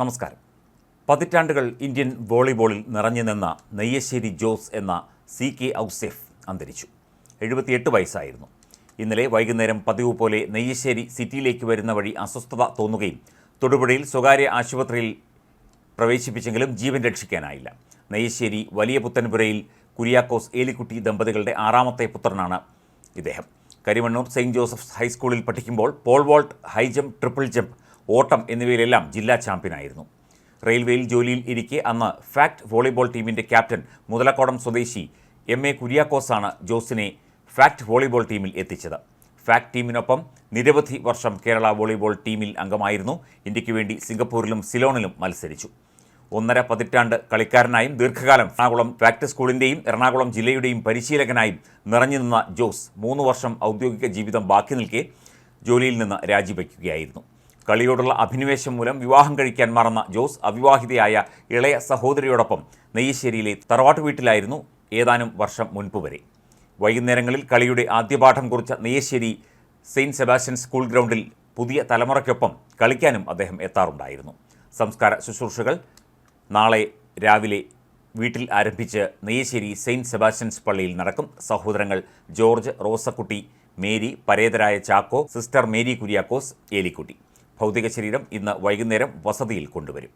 നമസ്കാരം. പതിറ്റാണ്ടുകൾ ഇന്ത്യൻ വോളിബോളിൽ നിറഞ്ഞു നിന്ന നെയ്യശ്ശേരി ജോസ് എന്ന സി കെ ഔസെഫ് അന്തരിച്ചു. എഴുപത്തിയെട്ട് വയസ്സായിരുന്നു. ഇന്നലെ വൈകുന്നേരം പതിവ് പോലെ നെയ്യശ്ശേരി സിറ്റിയിലേക്ക് വരുന്ന വഴി അസ്വസ്ഥത തോന്നുകയും തൊടുപുഴയിൽ സ്വകാര്യ ആശുപത്രിയിൽ പ്രവേശിപ്പിച്ചെങ്കിലും ജീവൻ രക്ഷിക്കാനായില്ല. നെയ്യശ്ശേരി വലിയ പുത്തൻപുരയിൽ കുര്യാക്കോസ് ഏലിക്കുട്ടി ദമ്പതികളുടെ ആറാമത്തെ പുത്രനാണ് ഇദ്ദേഹം. കരിമണ്ണൂർ സെയിന്റ് ജോസഫ്സ് ഹൈസ്കൂളിൽ പഠിക്കുമ്പോൾ pole vault high triple jump ഓട്ടം എന്നിവയിലെല്ലാം ജില്ലാ ചാമ്പ്യനായിരുന്നു. റെയിൽവേയിൽ ജോലിയിൽ ഇരിക്കെ അന്ന് ഫാക്ട് വോളിബോൾ ടീമിന്റെ ക്യാപ്റ്റൻ മുതലക്കോടം സ്വദേശി എം എ കുര്യാക്കോസാണ് ജോസിനെ ഫാക്ട് വോളിബോൾ ടീമിൽ എത്തിച്ചത്. ഫാക്ട് ടീമിനൊപ്പം നിരവധി വർഷം കേരള വോളിബോൾ ടീമിൽ അംഗമായിരുന്നു. ഇന്ത്യയ്ക്ക് വേണ്ടി സിംഗപ്പൂരിലും സിലോണിലും മത്സരിച്ചു. ഒന്നര പതിറ്റാണ്ട് കളിക്കാരനായും ദീർഘകാലം എറണാകുളം ഫാക്ട് സ്കൂളിന്റെയും എറണാകുളം ജില്ലയുടെയും പരിശീലകനായും നിറഞ്ഞു നിന്ന ജോസ് മൂന്ന് വർഷം ഔദ്യോഗിക ജീവിതം ബാക്കി നിൽക്കെ ജോലിയിൽ നിന്ന് രാജിവെക്കുകയായിരുന്നു. കളിയോടുള്ള അഭിനിവേശം മൂലം വിവാഹം കഴിക്കാൻ മറന്ന ജോസ് അവിവാഹിതയായ ഇളയ സഹോദരിയോടൊപ്പം നെയ്യശ്ശേരിയിലെ തറവാട്ട് വീട്ടിലായിരുന്നു ഏതാനും വർഷം മുൻപ് വരെ. വൈകുന്നേരങ്ങളിൽ കളിയുടെ ആദ്യപാഠം കുറിച്ച നെയ്യശ്ശേരി സെയിന്റ് സെബാസ്റ്റ്യൻ സ്കൂൾ ഗ്രൗണ്ടിൽ പുതിയ തലമുറയ്ക്കൊപ്പം കളിക്കാനും അദ്ദേഹം എത്താറുണ്ടായിരുന്നു. സംസ്കാര ശുശ്രൂഷകൾ നാളെ രാവിലെ വീട്ടിൽ ആരംഭിച്ച് നെയ്യശ്ശേരി സെയിന്റ് സെബാസ്റ്റ്യൻസ് പള്ളിയിൽ നടക്കും. സഹോദരങ്ങൾ ജോർജ് റോസക്കുട്ടി മേരി പരേതരായ ചാക്കോ സിസ്റ്റർ മേരി കുര്യാക്കോസ് ഏലിക്കുട്ടി. ഭൗതിക ശരീരം ഇന്ന് വൈകുന്നേരം വസതിയിൽ കൊണ്ടുവരും